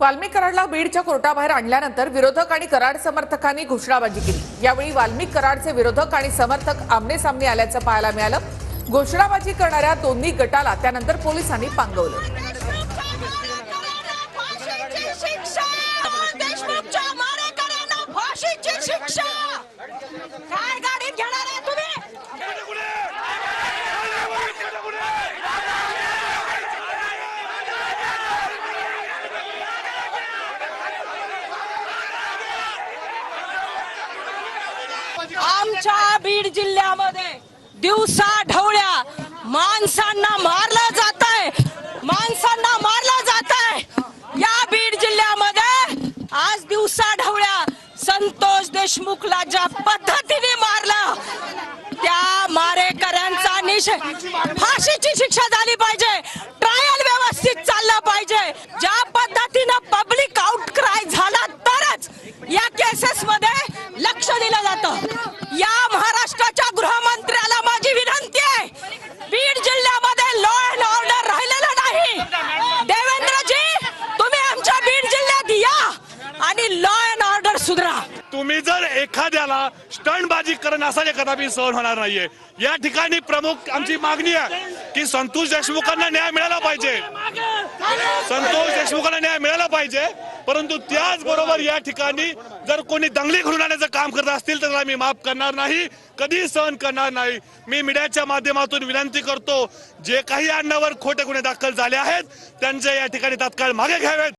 वाल्मिक कराडला बीडच्या कोर्टाबाहेर आणल्यानंतर विरोधक आणि कराड समर्थकांनी घोषणाबाजी केली. यावेळी वाल्मिक कराडचे विरोधक आणि समर्थक आमने सामने आल्याचं पाहायला मिळालं. घोषणाबाजी करणाऱ्या दोन्ही गटाला त्यानंतर पोलिसांनी पांगवलं. शिक्षा देशमुखच्या मारेकऱ्यांना फाशीची शिक्षा काय गाडीत घेणार आहे तुम्ही आमच्या बीड जिल्ह्यामध्ये दिवसा ढवळ्या माणसांना मारलं जात आहे माणसांना मारलं जात आहे या बीड जिल्ह्यामध्ये आज दिवसा ढवळ्या संतोष देशमुखला ज्या पद्धतीने मारलं त्या मारेकऱ्यांचा निषेध फाशीची शिक्षा जातं. या महाराष्ट्राच्या गृहमंत्र्याला माझी विनंती आहे. बीड जिल्ह्यामध्ये लॉ अँड ऑर्डर राहिलेलं नाही. देवेंद्रजी तुम्ही आमच्या बीड जिल्ह्यात या आणि लॉ सुधरा. तुम्ही जर एखाद्याला स्टंटबाजी करण असा कदापि सहन होणार नाहीये. या ठिकाणी प्रमुख आमची मागणी आहे की संतोष देशमुखांना न्याय मिळाला पाहिजे. संतोष देशमुखांना न्याय मिळाला पाहिजे. परंतु त्याचबरोबर या ठिकाणी जर कोणी दंगली घडून आणण्याचं काम करत असतील तर मी माफ करणार नाही. कधी सहन करणार नाही. मी मीडियाच्या माध्यमातून विनंती करतो जे काही अण्णावर खोटे गुन्हे दाखल झाले आहेत त्यांचे या ठिकाणी तात्काळ मागे घ्यावेत.